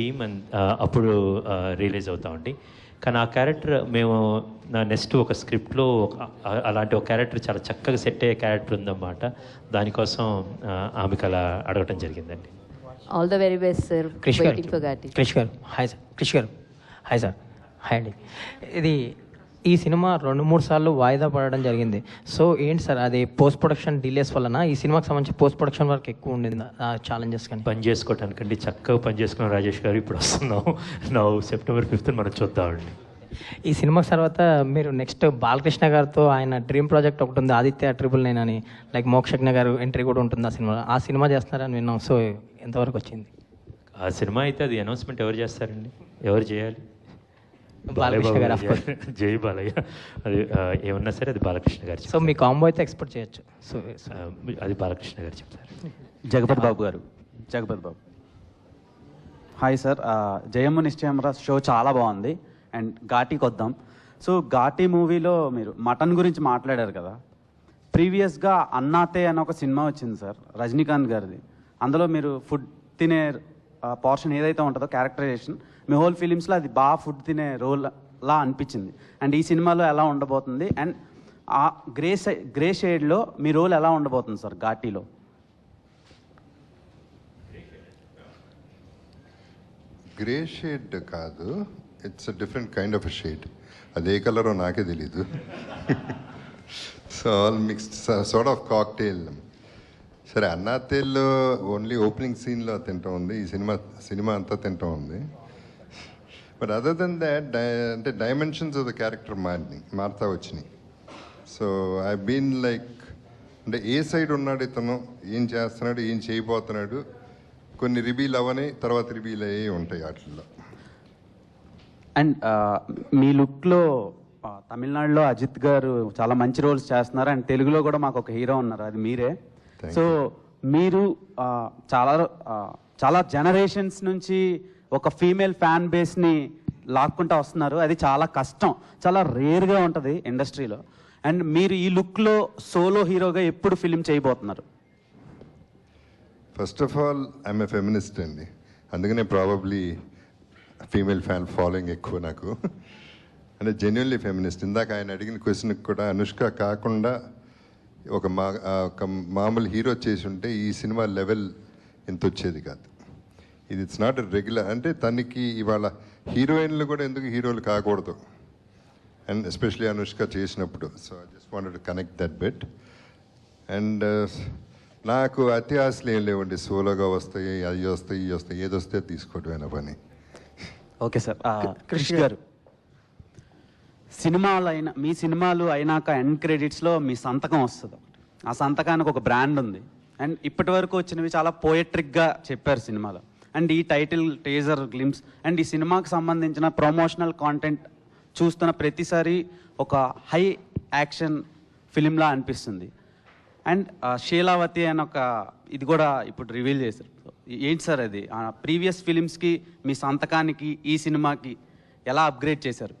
Team and అప్పుడు release అవుతామండి కానీ ఆ క్యారెక్టర్ మేము నా నెక్స్ట్ ఒక స్క్రిప్ట్లో అలాంటి ఒక క్యారెక్టర్ చాలా చక్కగా సెట్ అయ్యే క్యారెక్టర్ ఉందన్నమాట. దానికోసం ఆమెకు అలా అడగటం జరిగిందండి. All the very best sir Krish waiting for garu Krish garu. Hi sir Krish గారు. హాయ్ సార్ హాయ్ అండి. ఇది ఈ సినిమా రెండు మూడు సార్లు వాయిదా పడడం జరిగింది. సో ఏంటి సార్ అది పోస్ట్ ప్రొడక్షన్ డిలేస్ వలన ఈ సినిమాకి సంబంధించి పోస్ట్ ప్రొడక్షన్ వర్క్ ఎక్కువ ఉండింది ఆ ఛాలెంజెస్ కానీ? పని చేసుకోవటానికండి. చక్కగా పని చేసుకున్నాం రాజేష్ గారు ఇప్పుడు వస్తున్నాం. నా సెప్టెంబర్ ఫిఫ్త్ మనం చూద్దామండి ఈ సినిమాకి తర్వాత మీరు నెక్స్ట్ బాలకృష్ణ గారితో ఆయన డ్రీమ్ ప్రాజెక్ట్ ఒకటి ఉంది ఆదిత్య ట్రిపుల్ నైన్ అని. లైక్ మోక్షజ్ఞ గారు ఎంట్రీ కూడా ఉంటుంది ఆ సినిమా. ఆ సినిమా చేస్తున్నారని విన్నాం. సో ఎంతవరకు వచ్చింది? ఆ సినిమా అయితే అది అనౌన్స్మెంట్ ఎవరు చేస్తారండి? ఎవరు చేయాలి? బాలకృష్ణ గారు, జై బాలయ్య. అది ఏమన్నా సరే అది బాలకృష్ణ గారు సో. మీ కాంబో అయితే ఎక్స్పెక్ట్ చేయొచ్చు. సో అది బాలకృష్ణ గారు చెప్తారు. జగపతి బాబు గారు. జగపతి బాబు. హాయ్ సార్ జయమ్మ నిశ్చయమరా షో చాలా బాగుంది. అండ్ ఘాటీకి వద్దాం సో ఘాటీ మూవీలో మీరు మటన్ గురించి మాట్లాడారు కదా. ప్రీవియస్గా అన్నాతే అని ఒక సినిమా వచ్చింది సార్ రజనీకాంత్ గారిది. అందులో మీరు ఫుడ్ తినే పోర్షన్ ఏదైతే ఉంటుందో క్యారెక్టరైజేషన్ మీ హోల్ ఫిలిమ్స్లో అది బాగా ఫుడ్ తినే రోల్ లా అనిపించింది. అండ్ ఈ సినిమాలో ఎలా ఉండబోతుంది? అండ్ ఆ గ్రే గ్రే షేడ్లో మీ రోల్ ఎలా ఉండబోతుంది సార్ ఘాటీలో. గ్రే షేడ్ కాదు it's a different kind of shade అది ఏ కలరో నాకే తెలీదు. So all mixed sort of cocktail సరే అన్నాతేల్లో ఓన్లీ ఓపెనింగ్ సీన్లో తింటూ ఉంది. ఈ సినిమా సినిమా అంతా తింటా ఉంది. బట్ అదర్ దెన్ దాట్ అంటే డైమెన్షన్స్ ఆఫ్ ద క్యారెక్టర్ మారినాయి మారుతా వచ్చినాయి. సో ఐ బీన్ లైక్ అంటే ఏ సైడ్ ఉన్నాడు ఇతను ఏం చేస్తున్నాడు ఏం చేయబోతున్నాడు కొన్ని రివీల్ అవని తర్వాత రివీల్ అయ్యి ఉంటాయి వాటిల్లో. అండ్ uh, మీ లుక్లో తమిళనాడులో అజిత్ గారు చాలా మంచి రోల్స్ చేస్తున్నారు. అండ్ తెలుగులో కూడా మాకు ఒక హీరో ఉన్నారు. అది మీరే. సో మీరు చాలా చాలా జనరేషన్స్ నుంచి ఒక ఫీమేల్ ఫ్యాన్ బేస్ని లాక్కుంటూ వస్తున్నారు. అది చాలా కష్టం. చాలా రేర్గా ఉంటుంది ఇండస్ట్రీలో అండ్ మీరు ఈ లుక్లో సోలో హీరోగా ఎప్పుడు ఫిలిం చేయబోతున్నారు? First of all I'm feminist అండి. అందుకనే ప్రాబబ్లీ ఫీమేల్ ఫ్యాన్ ఫాలోయింగ్ ఎక్కువ నాకు. అంటే జెన్యున్లీ ఫెమినిస్ట్ ఇందాక ఆయన అడిగిన క్వశ్చన్కి కూడా అనుష్క కాకుండా ఒక మా ఒక మామూలు హీరో చేసి ఉంటే ఈ సినిమా లెవెల్ ఇంత వచ్చేది కాదు. ఇది ఇట్స్ నాట్ రెగ్యులర్ అంటే తనకి ఇవాళ హీరోయిన్లు కూడా ఎందుకు హీరోలు కాకూడదు? అండ్ ఎస్పెషలీ అనుష్క చేసినప్పుడు. So I just wanted connect that bet and నాకు అతి ఆశలు ఏం లేవండి. సోలోగా వస్తాయి అవి వస్తాయి ఇవి వస్తాయి ఏది వస్తే తీసుకోవడమేనా పని? Okay sir. క్రిష్ గారు సినిమాలు అయినా మీ సినిమాలు అయినాక ఎండ్ క్రెడిట్స్లో మీ సంతకం వస్తుంది ఆ సంతకానికి ఒక బ్రాండ్ ఉంది. అండ్ ఇప్పటి వరకు వచ్చినవి చాలా పోయట్రిక్గా చెప్పారు సినిమాలో. అండ్ ఈ టైటిల్ టేజర్ గ్లిమ్స్ అండ్ ఈ సినిమాకి సంబంధించిన ప్రమోషనల్ కాంటెంట్ చూస్తున్న ప్రతిసారి ఒక హై యాక్షన్ ఫిలింలా అనిపిస్తుంది. అండ్ షీలావతి అని ఒక ఇది కూడా ఇప్పుడు రివీల్ చేశారు. ఏంటి సార్ అది? ప్రీవియస్ ఫిలిమ్స్కి మీ సంతకానికి ఈ సినిమాకి ఎలా అప్గ్రేడ్ చేశారు?